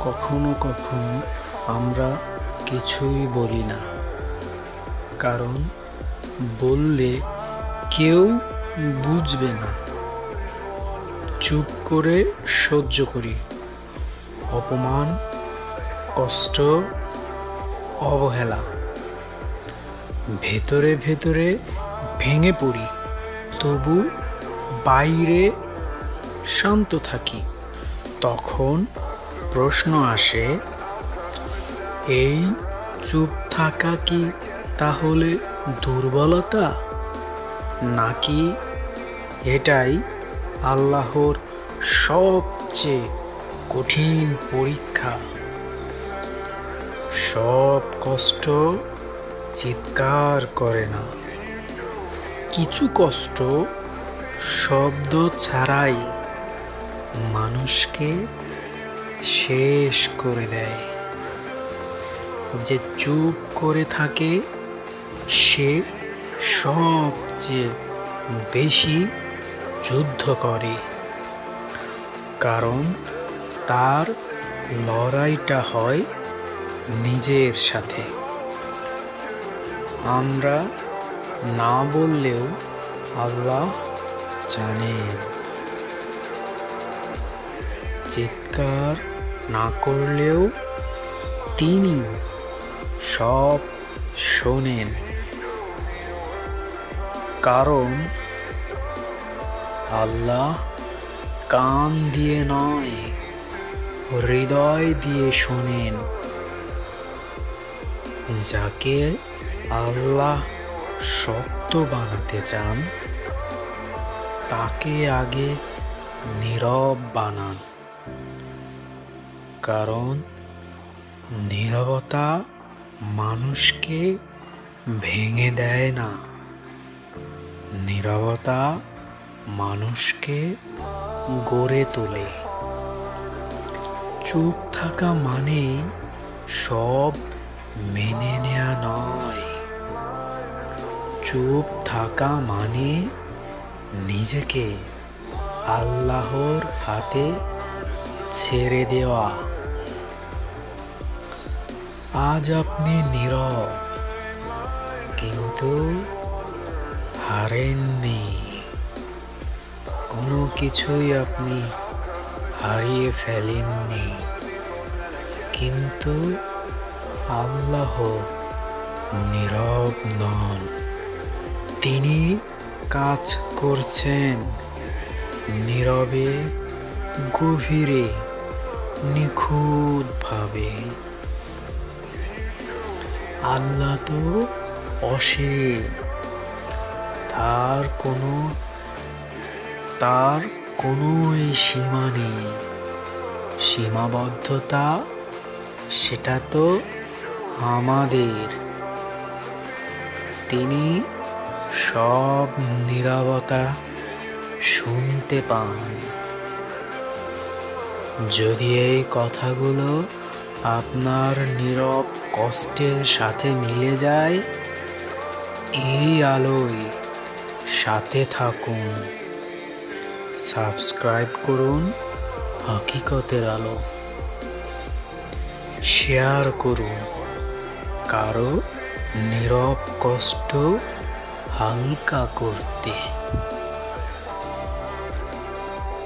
কখনো কখনো আমরা কিছুই বলি না। কারণ বললে কেউ বুঝবে না। চুপ করে সহ্য করি। অপমান, কষ্ট, অবহেলা। ভেতরে ভেতরে ভেঙে পড়ি। তবু বাইরে শান্ত থাকি। তখন প্রশ্ন আসে, এই চুপ থাকা কি তাহলে দুর্বলতা? নাকি এটাই আল্লাহর সবচেয়ে কঠিন পরীক্ষা? সব কষ্ট চিৎকার করে না। কিছু কষ্ট শব্দ ছাড়াই মানুষকে শেষ করে দেয়। যে চুপ করে থাকে, সে সবচেয়ে বেশি যুদ্ধ করে। কারণ তার লড়াইটা হয় নিজের সাথে। আমরা না বললেও আল্লাহ জানেন। চিৎকার না করলেও তিনি সব শোনেন। কারণ আল্লাহ কান দিয়ে নয়, হৃদয় দিয়ে শোনেন। যাকে আল্লাহ শক্ত বানাতে চান, তাকে আগে নীরব বানান। কারণ নীরবতা মানুষকে ভেঙে দেয় না। নীরবতা মানুষকে গড়ে তোলে। চুপ থাকা মানে সব মেনে নেয়া নয়। চুপ থাকা মানে নিজেকে আল্লাহর হাতে ছেড়ে দেওয়া। আজ আপনি নীরব, কিন্তু হারেননি। কোনো কিছুই আপনি হারিয়ে ফেলেননি, কিন্তু আল্লাহ নীরব নন। তিনি কাজ করছেন নীরবে, গভীরে, নিখুঁতভাবে। আল্লাহ তো অসীম। তার কোনো তার কোনো সীমা নেই। সীমাবদ্ধতা, সেটা তো আমাদের। তিনি সব নীরবতা শুনতে পান। যদি এই কথাগুলো আপনার নীরব কষ্টের সাথে মিলে যায়, এই আলোয় সাথে থাকুন। সাবস্ক্রাইব করুন হকিকতের আলো। শেয়ার করুন কারও নীরব কষ্ট হালকা করতে।